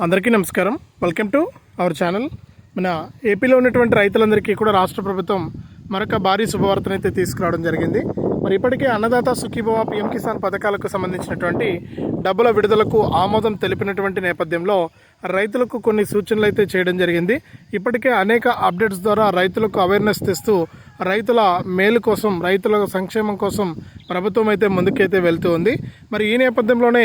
అందరికీ నమస్కారం. Welcome to our channel మన ఏపీలో ఉన్నటువంటి రైతులందరికీ కూడా రాష్ట్ర ప్రభుత్వం మరొక భారీ శుభవార్తనైతే తీసుకురావడం జరిగింది. మరి ఇప్పటికే అన్నదాత సుఖీభవ పిఎం కిసాన్ పథకాలకు సంబంధించినటువంటి డబ్బుల విడుదలకు ఆమోదం తెలిపినటువంటి నేపథ్యంలో రైతులకు కొన్ని సూచనలు అయితే చేయడం జరిగింది. ఇప్పటికే అనేక అప్డేట్స్ ద్వారా రైతులకు అవేర్నెస్ తెస్తూ రైతుల మేలు కోసం రైతుల సంక్షేమం కోసం ప్రభుత్వం అయితే ముందుకైతే వెళ్తూ ఉంది. మరి ఈ నేపథ్యంలోనే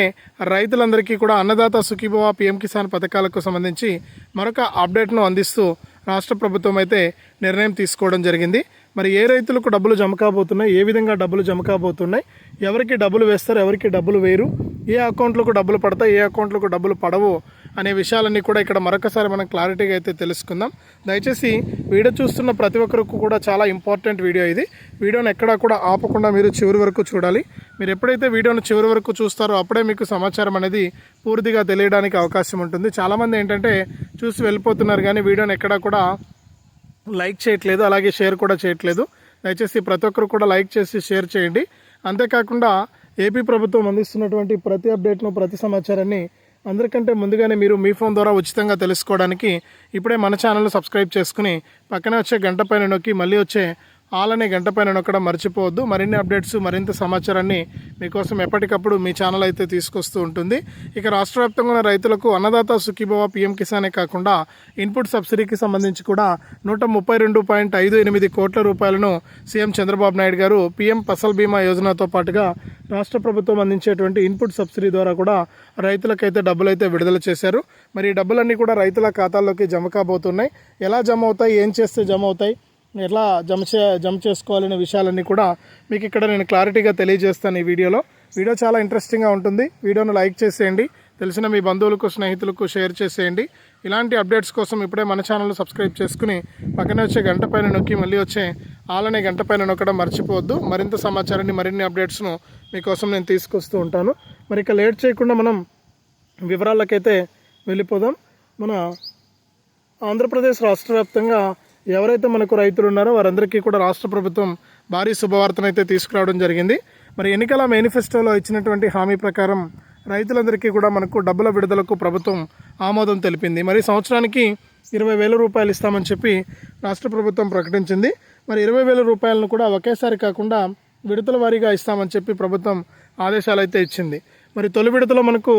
రైతులందరికీ కూడా అన్నదాత సుఖీభవ పిఎం కిసాన్ పథకాలకు సంబంధించి మరొక అప్డేట్ను అందిస్తూ రాష్ట్ర ప్రభుత్వం అయితే నిర్ణయం తీసుకోవడం జరిగింది. మరి ఏ రైతులకు డబ్బులు జమ కాబోతున్నాయి? ఏ విధంగా డబ్బులు జమ కాబోతున్నాయి? ఎవరికి డబ్బులు వేస్తారు? ఎవరికి డబ్బులు వేరు ఏ అకౌంట్లకు డబ్బులు పడతాయి? ఏ అకౌంట్లకు డబ్బులు పడవు? అనే విషయాలన్నీ కూడా ఇక్కడ మరొకసారి మనం క్లారిటీగా అయితే తెలుసుకుందాం. దయచేసి వీడియో చూస్తున్న ప్రతి ఒక్కరికి కూడా చాలా ఇంపార్టెంట్ వీడియో ఇది. వీడియోని ఎక్కడా కూడా ఆపకుండా మీరు చివరి వరకు చూడాలి. మీరు ఎప్పుడైతే వీడియోను చివరి వరకు చూస్తారో అప్పుడే మీకు సమాచారం అనేది పూర్తిగా తెలియడానికి అవకాశం ఉంటుంది. చాలామంది ఏంటంటే చూసి వెళ్ళిపోతున్నారు కానీ వీడియోని ఎక్కడా కూడా లైక్ చేయట్లేదు అలాగే షేర్ కూడా చేయట్లేదు. దయచేసి ప్రతి ఒక్కరు కూడా లైక్ చేసి షేర్ చేయండి. అంతేకాకుండా ఏపీ ప్రభుత్వం అందిస్తున్నటువంటి ప్రతి అప్డేట్ను ప్రతి సమాచారాన్ని అందరికంటే ముందుగానే మీరు మీ ఫోన్ ద్వారా ఉచితంగా తెలుసుకోవడానికి ఇప్పుడే మన ఛానల్ సబ్స్క్రైబ్ చేసుకుని పక్కనే వచ్చే గంట పైన నొక్కి మళ్ళీ వచ్చే ఆల్ గంట పైన నొక్కడం మర్చిపోవద్దు. మరిన్ని అప్డేట్స్ మరింత సమాచారాన్ని మీకోసం ఎప్పటికప్పుడు మీ ఛానల్ అయితే తీసుకొస్తూ ఉంటుంది. ఇక రాష్ట్ర వ్యాప్తంగా ఉన్న రైతులకు అన్నదాత సుఖీభవ పిఎం కిసానే కాకుండా ఇన్పుట్ సబ్సిడీకి సంబంధించి కూడా నూట ముప్పై రెండు పాయింట్ ఐదు ఎనిమిది కోట్ల రూపాయలను సీఎం చంద్రబాబు నాయుడు గారు పీఎం ఫసల్ బీమా యోజనతో పాటుగా రాష్ట్ర ప్రభుత్వం అందించేటువంటి ఇన్పుట్ సబ్సిడీ ద్వారా కూడా రైతులకైతే డబ్బులు అయితే విడుదల చేశారు. మరి ఈ డబ్బులన్నీ కూడా రైతుల ఖాతాల్లోకి జమ కాబోతున్నాయి. ఎలా జమ అవుతాయి? ఏం చేస్తే జమ అవుతాయి? ఎలా జమ చే జమ చేసుకోవాలనే విషయాలన్నీ కూడా మీకు ఇక్కడ నేను క్లారిటీగా తెలియజేస్తాను ఈ వీడియోలో. వీడియో చాలా ఇంట్రెస్టింగ్గా ఉంటుంది. వీడియోను లైక్ చేసేయండి. తెలిసిన మీ బంధువులకు స్నేహితులకు షేర్ చేసేయండి. ఇలాంటి అప్డేట్స్ కోసం ఇప్పుడే మన ఛానల్ సబ్స్క్రైబ్ చేసుకుని పక్కనే వచ్చే గంట పైన నొక్కి మళ్ళీ వచ్చే ఆలనే గంట పైన నొక్కడం మర్చిపోవద్దు. మరింత సమాచారాన్ని మరిన్ని అప్డేట్స్ను మీకోసం నేను తీసుకొస్తూ ఉంటాను. మరి ఇక లేట్ చేయకుండా మనం వివరాలకైతే వెళ్ళిపోదాం. మన ఆంధ్రప్రదేశ్ రాష్ట్ర వ్యాప్తంగా ఎవరైతే మనకు రైతులు ఉన్నారో వారందరికీ కూడా రాష్ట్ర ప్రభుత్వం భారీ శుభవార్తనైతే తీసుకురావడం జరిగింది. మరి ఎన్నికల మేనిఫెస్టోలో ఇచ్చినటువంటి హామీ ప్రకారం రైతులందరికీ కూడా మనకు డబ్బుల విడుదలకు ప్రభుత్వం ఆమోదం తెలిపింది. మరి సంవత్సరానికి ఇరవై వేల రూపాయలు ఇస్తామని చెప్పి రాష్ట్ర ప్రభుత్వం ప్రకటించింది. మరి ఇరవై వేల రూపాయలను కూడా ఒకేసారి కాకుండా విడతల వారీగా ఇస్తామని చెప్పి ప్రభుత్వం ఆదేశాలు అయితే ఇచ్చింది. మరి తొలి విడతలో మనకు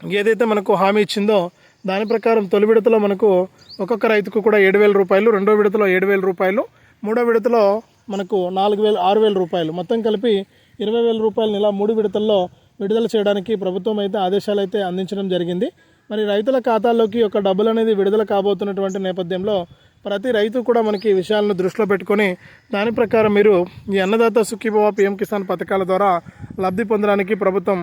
ఏదైతే మనకు హామీ ఇచ్చిందో దాని ప్రకారం తొలి విడతలో మనకు ఒక్కొక్క రైతుకు కూడా ఏడు వేల రూపాయలు రెండో విడతలో ఏడు వేల రూపాయలు మూడో విడతలో మనకు నాలుగు వేలు ఆరు వేల రూపాయలు. మొత్తం కలిపి ఇరవై వేల రూపాయలను ఇలా మూడు విడతల్లో విడుదల చేయడానికి ప్రభుత్వం అయితే ఆదేశాలు అయితే అందించడం జరిగింది. మరి రైతుల ఖాతాల్లోకి ఒక డబ్బులు అనేది విడుదల కాబోతున్నటువంటి నేపథ్యంలో ప్రతి రైతు కూడా మనకి విషయాలను దృష్టిలో పెట్టుకొని దాని ప్రకారం మీరు ఈ అన్నదాత సుఖీభవ పిఎం కిసాన్ పథకాల ద్వారా లబ్ధి పొందడానికి ప్రభుత్వం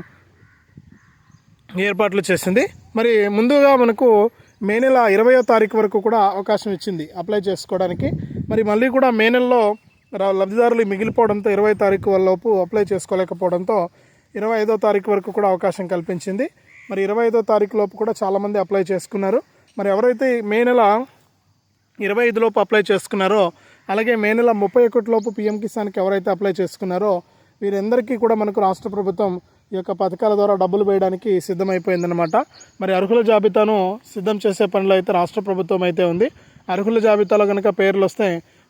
ఏర్పాట్లు చేసింది. మరి ముందుగా మనకు మే నెల ఇరవయో తారీఖు వరకు కూడా అవకాశం ఇచ్చింది అప్లై చేసుకోవడానికి. మరి మళ్ళీ కూడా మే నెలలో లబ్ధిదారులు మిగిలిపోవడంతో ఇరవై తారీఖు లోపు అప్లై చేసుకోలేకపోవడంతో ఇరవై ఐదో తారీఖు వరకు కూడా అవకాశం కల్పించింది. మరి ఇరవై ఐదో తారీఖు లోపు కూడా చాలామంది అప్లై చేసుకున్నారు. మరి ఎవరైతే మే నెల ఇరవై ఐదు లోపు అప్లై చేసుకున్నారో అలాగే మే నెల ముప్పై ఒకటి లోపు పిఎం కిసాన్కి ఎవరైతే అప్లై చేసుకున్నారో వీరందరికీ కూడా మనకు రాష్ట్ర ప్రభుత్వం ఈ యొక్క పథకాల ద్వారా డబ్బులు వేయడానికి సిద్ధమైపోయిందనమాట మరి అర్హుల జాబితాను సిద్ధం చేసే పనిలో అయితే రాష్ట్ర ప్రభుత్వం అయితే ఉంది. అర్హుల జాబితాలో కనుక పేర్లు వస్తే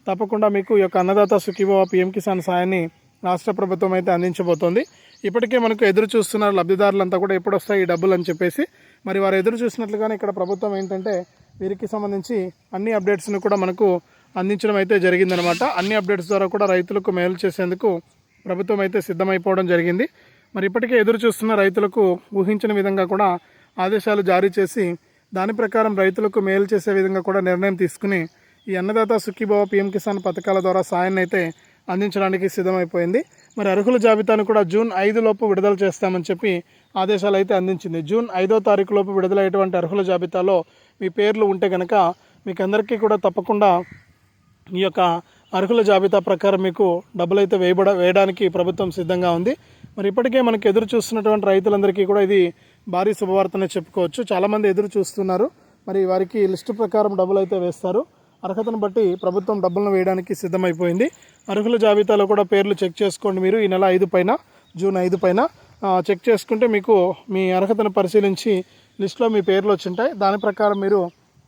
తప్పకుండా మీకు ఈ యొక్క అన్నదాత సుఖీభవ పిఎం కిసాన్ సాయాన్ని రాష్ట్ర ప్రభుత్వం అయితే అందించబోతోంది. ఇప్పటికే మనకు ఎదురు చూస్తున్న లబ్ధిదారులంతా కూడా ఎప్పుడు వస్తాయి ఈ డబ్బులు అని చెప్పేసి. మరి వారు ఎదురు చూసినట్లుగానే ఇక్కడ ప్రభుత్వం ఏంటంటే వీరికి సంబంధించి అన్ని అప్డేట్స్ను కూడా మనకు అందించడం అయితే జరిగిందనమాట అన్ని అప్డేట్స్ ద్వారా కూడా రైతులకు మేలు చేసేందుకు ప్రభుత్వం అయితే సిద్ధమైపోవడం జరిగింది. మరి ఇప్పటికే ఎదురు చూస్తున్న రైతులకు ఊహించిన విధంగా కూడా ఆదేశాలు జారీ చేసి దాని ప్రకారం రైతులకు మేలు చేసే విధంగా కూడా నిర్ణయం తీసుకుని ఈ అన్నదాత సుఖీభావ పిఎం కిసాన్ పథకాల ద్వారా సాయాన్ని అయితే అందించడానికి సిద్ధమైపోయింది. మరి అర్హుల జాబితాను కూడా జూన్ ఐదు లోపు విడుదల చేస్తామని చెప్పి ఆదేశాలు అయితే అందించింది. జూన్ ఐదో తారీఖు లోపు విడుదలయ్యేటువంటి అర్హుల జాబితాలో మీ పేర్లు ఉంటే కనుక మీకు అందరికీ కూడా తప్పకుండా ఈ యొక్క అర్హుల జాబితా ప్రకారం మీకు డబ్బులు అయితే వేయబడ వేయడానికి ప్రభుత్వం సిద్ధంగా ఉంది. మరి ఇప్పటికే మనకు ఎదురు చూస్తున్నటువంటి రైతులందరికీ కూడా ఇది భారీ శుభవార్తనే చెప్పుకోవచ్చు. చాలామంది ఎదురు చూస్తున్నారు. మరి వారికి లిస్టు ప్రకారం డబ్బులు అయితే వేస్తారు. అర్హతను బట్టి ప్రభుత్వం డబ్బులను వేయడానికి సిద్ధమైపోయింది. అర్హుల జాబితాలో కూడా పేర్లు చెక్ చేసుకోండి మీరు. ఈ నెల ఐదు పైన జూన్ ఐదు పైన చెక్ చేసుకుంటే మీకు మీ అర్హతను పరిశీలించి లిస్ట్లో మీ పేర్లు వచ్చింటాయి. దాని ప్రకారం మీరు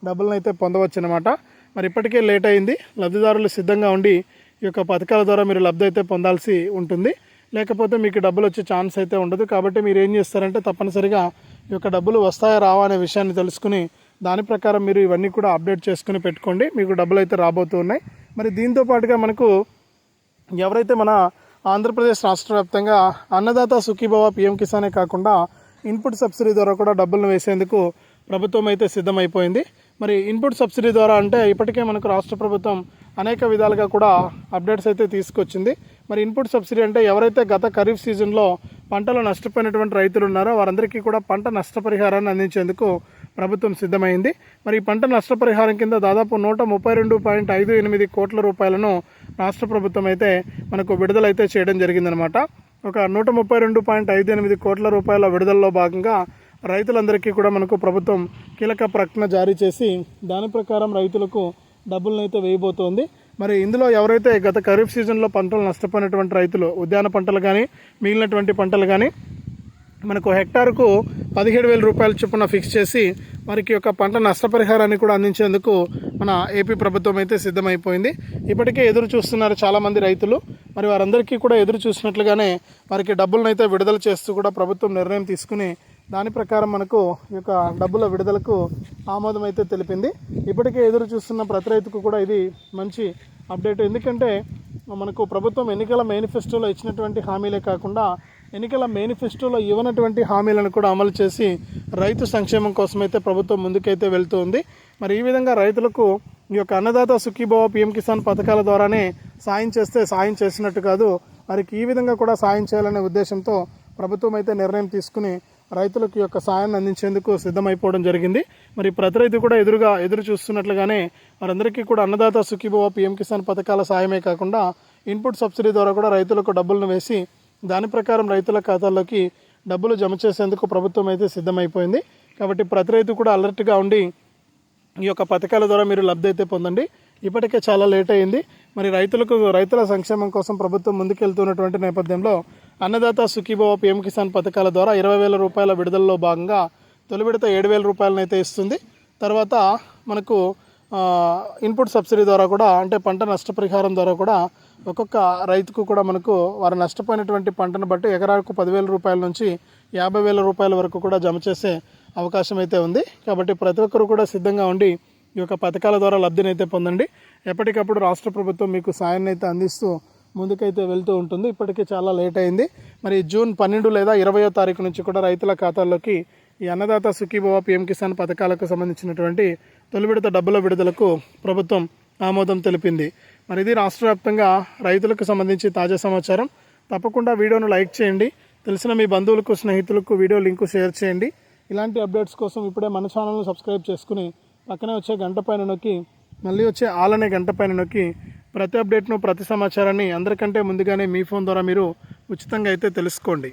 డబ్బులను అయితే పొందవచ్చు అనమాట మరి ఇప్పటికే లేట్ అయింది. లబ్ధిదారులు సిద్ధంగా ఉండి ఈ యొక్క పథకాల ద్వారా మీరు లబ్ధి అయితే పొందాల్సి ఉంటుంది. లేకపోతే మీకు డబ్బులు వచ్చే ఛాన్స్ అయితే ఉండదు. కాబట్టి మీరు ఏం చేస్తారంటే తప్పనిసరిగా ఈ యొక్క డబ్బులు వస్తాయా రావా అనే విషయాన్ని తెలుసుకుని దాని ప్రకారం మీరు ఇవన్నీ కూడా అప్డేట్ చేసుకుని పెట్టుకోండి. మీకు డబ్బులు అయితే రాబోతూ ఉన్నాయి. మరి దీంతో పాటుగా మనకు ఎవరైతే మన ఆంధ్రప్రదేశ్ రాష్ట్ర వ్యాప్తంగా అన్నదాత సుఖీభవ పిఎం కిసానే కాకుండా ఇన్పుట్ సబ్సిడీ ద్వారా కూడా డబ్బులను వేసేందుకు ప్రభుత్వం అయితే సిద్ధమైపోయింది. మరి ఇన్పుట్ సబ్సిడీ ద్వారా అంటే ఇప్పటికే మనకు రాష్ట్ర ప్రభుత్వం అనేక విధాలుగా కూడా అప్డేట్స్ అయితే తీసుకొచ్చింది. మరి ఇన్పుట్ సబ్సిడీ అంటే ఎవరైతే గత ఖరీఫ్ సీజన్లో పంటలు నష్టపోయినటువంటి రైతులు ఉన్నారో వారందరికీ కూడా పంట నష్టపరిహారాన్ని అందించేందుకు ప్రభుత్వం సిద్ధమైంది. మరి ఈ పంట నష్టపరిహారం కింద దాదాపు నూట ముప్పై రెండు పాయింట్ ఐదు ఎనిమిది కోట్ల రూపాయలను రాష్ట్ర ప్రభుత్వం అయితే మనకు విడుదలైతే చేయడం జరిగిందనమాట ఒక నూట ముప్పై రెండు పాయింట్ ఐదు ఎనిమిది కోట్ల రూపాయల విడుదలలో భాగంగా రైతులందరికీ కూడా మనకు ప్రభుత్వం కీలక ప్రకటన జారీ చేసి దాని ప్రకారం రైతులకు డబ్బులను అయితే వేయబోతోంది. మరి ఇందులో ఎవరైతే గత ఖరీఫ్ సీజన్లో పంటలు నష్టపోయినటువంటి రైతులు ఉద్యాన పంటలు కానీ మిగిలినటువంటి పంటలు కానీ మనకు హెక్టార్కు పదిహేడు వేల రూపాయల చొప్పున ఫిక్స్ చేసి వారికి యొక్క పంట నష్టపరిహారాన్ని కూడా అందించేందుకు మన ఏపీ ప్రభుత్వం అయితే సిద్ధమైపోయింది. ఇప్పటికే ఎదురు చూస్తున్నారు చాలామంది రైతులు. మరి వారందరికీ కూడా ఎదురు చూసినట్లుగానే వారికి డబ్బులను అయితే విడుదల చేస్తూ కూడా ప్రభుత్వం నిర్ణయం తీసుకుని దాని ప్రకారం మనకు ఈ యొక్క డబ్బుల విడుదలకు ఆమోదం అయితే తెలిపింది. ఇప్పటికే ఎదురు చూస్తున్న ప్రతి రైతుకు కూడా ఇది మంచి అప్డేట్. ఎందుకంటే మనకు ప్రభుత్వం ఎన్నికల మేనిఫెస్టోలో ఇచ్చినటువంటి హామీలే కాకుండా ఎన్నికల మేనిఫెస్టోలో ఇవ్వనటువంటి హామీలను కూడా అమలు చేసి రైతు సంక్షేమం కోసమైతే ప్రభుత్వం ముందుకైతే వెళ్తూ ఉంది. మరి ఈ విధంగా రైతులకు ఈ యొక్క అన్నదాత సుఖీభవ పిఎం కిసాన్ పథకాల ద్వారానే సాయం చేస్తే సాయం చేసినట్టు కాదు. వారికి ఈ విధంగా కూడా సాయం చేయాలనే ఉద్దేశంతో ప్రభుత్వం అయితే నిర్ణయం తీసుకుని రైతులకు యొక్క సాయాన్ని అందించేందుకు సిద్ధమైపోవడం జరిగింది. మరి ప్రతి రైతు కూడా ఎదురుగా ఎదురు చూస్తున్నట్లుగానే వారందరికీ కూడా అన్నదాత సుఖీభవ పిఎం కిసాన్ పథకాల సాయమే కాకుండా ఇన్పుట్ సబ్సిడీ ద్వారా కూడా రైతులకు డబ్బులను వేసి దాని ప్రకారం రైతుల ఖాతాల్లోకి డబ్బులు జమ చేసేందుకు ప్రభుత్వం అయితే సిద్ధమైపోయింది. కాబట్టి ప్రతి రైతు కూడా అలర్ట్గా ఉండి ఈ యొక్క పథకాల ద్వారా మీరు లబ్ధి అయితే పొందండి. ఇప్పటికే చాలా లేట్ అయింది. మరి రైతులకు రైతుల సంక్షేమం కోసం ప్రభుత్వం ముందుకెళ్తున్నటువంటి నేపథ్యంలో అన్నదాత సుఖీభవ పిఎం కిసాన్ పథకాల ద్వారా ఇరవై వేల రూపాయల విడుదలలో భాగంగా తొలి విడత ఏడు వేల రూపాయలను అయితే ఇస్తుంది. తర్వాత మనకు ఇన్పుట్ సబ్సిడీ ద్వారా కూడా అంటే పంట నష్టపరిహారం ద్వారా కూడా ఒక్కొక్క రైతుకు కూడా మనకు వారు నష్టపోయినటువంటి పంటను బట్టి ఎకరాకు పదివేల రూపాయల నుంచి యాభై వేల రూపాయల వరకు కూడా జమ చేసే అవకాశం అయితే ఉంది. కాబట్టి ప్రతి ఒక్కరు కూడా సిద్ధంగా ఉండి ఈ యొక్క పథకాల ద్వారా లబ్ధిని అయితే పొందండి. ఎప్పటికప్పుడు రాష్ట్ర ప్రభుత్వం మీకు సాయాన్ని అయితే అందిస్తూ ముందుకైతే వెళ్తూ ఉంటుంది. ఇప్పటికే చాలా లేట్ అయింది. మరి జూన్ పన్నెండు లేదా ఇరవయో తారీఖు నుంచి కూడా రైతుల ఖాతాల్లోకి ఈ అన్నదాత సుఖీభవ పిఎం కిసాన్ పథకాలకు సంబంధించినటువంటి తొలి విడత డబ్బుల విడుదలకు ప్రభుత్వం ఆమోదం తెలిపింది. మరి ఇది రాష్ట్ర వ్యాప్తంగా రైతులకు సంబంధించి తాజా సమాచారం. తప్పకుండా వీడియోను లైక్ చేయండి. తెలిసిన మీ బంధువులకు స్నేహితులకు వీడియో లింకు షేర్ చేయండి. ఇలాంటి అప్డేట్స్ కోసం ఇప్పుడే మన ఛానల్ను సబ్స్క్రైబ్ చేసుకుని పక్కనే వచ్చే గంట పైన నొక్కి మళ్ళీ వచ్చే ఆలనే గంట పైన నొక్కి ప్రతి అప్డేట్ను ప్రతి సమాచారాన్ని అందరికంటే ముందుగానే మీ ఫోన్ ద్వారా మీరు ఉచితంగా అయితే తెలుసుకోండి.